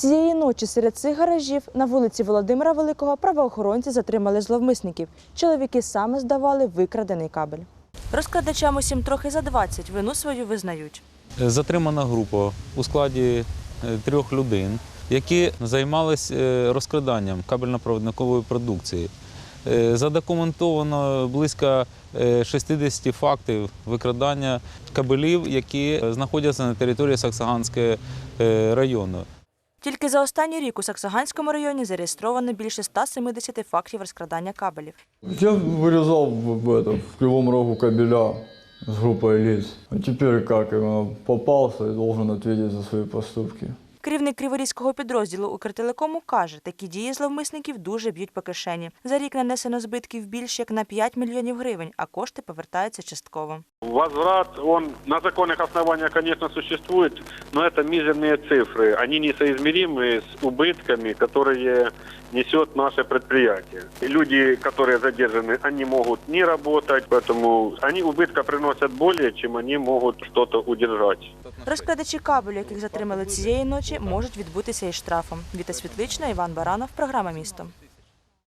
Цієї ночі серед цих гаражів на вулиці Володимира Великого правоохоронці затримали зловмисників. Чоловіки саме здавали викрадений кабель. Розкрадачам усім трохи за 20 вину свою визнають. Затримана група у складі е, трьох людей, які займалися е, розкраданням кабельно-провідникової продукції. Е, Задокументовано близько е, 60 фактів викрадання кабелів, які е, знаходяться на території Саксаганського е, району. Тільки за останній рік у Саксаганському районі зареєстровано більше 170 фактів розкрадання кабелів. Я вырезал в, в, этом, в Кривом Рогу кабеля с группой лиц. А теперь как? Я попался и должен ответить за свои поступки. Керівник Криворізького підрозділу Укртелекому каже, такі дії зловмисників дуже б'ють по кишені. За рік нанесено збитків більш як на 5 мільйонів гривень, а кошти повертаються частково. Возврат, он на законных основаниях, конечно, существует, но это мизерные цифры. Они несоизмеримы с убытками, которые несет наше предприятие. И люди, которые задержаны, они могут не работать, поэтому они убытка приносят более, чем они могут что-то удержать. Розкрадачі кабелю, яких затримали цієї ночі, можуть відбутися і штрафом. Віта Світлична, Іван Баранов, програма «Місто».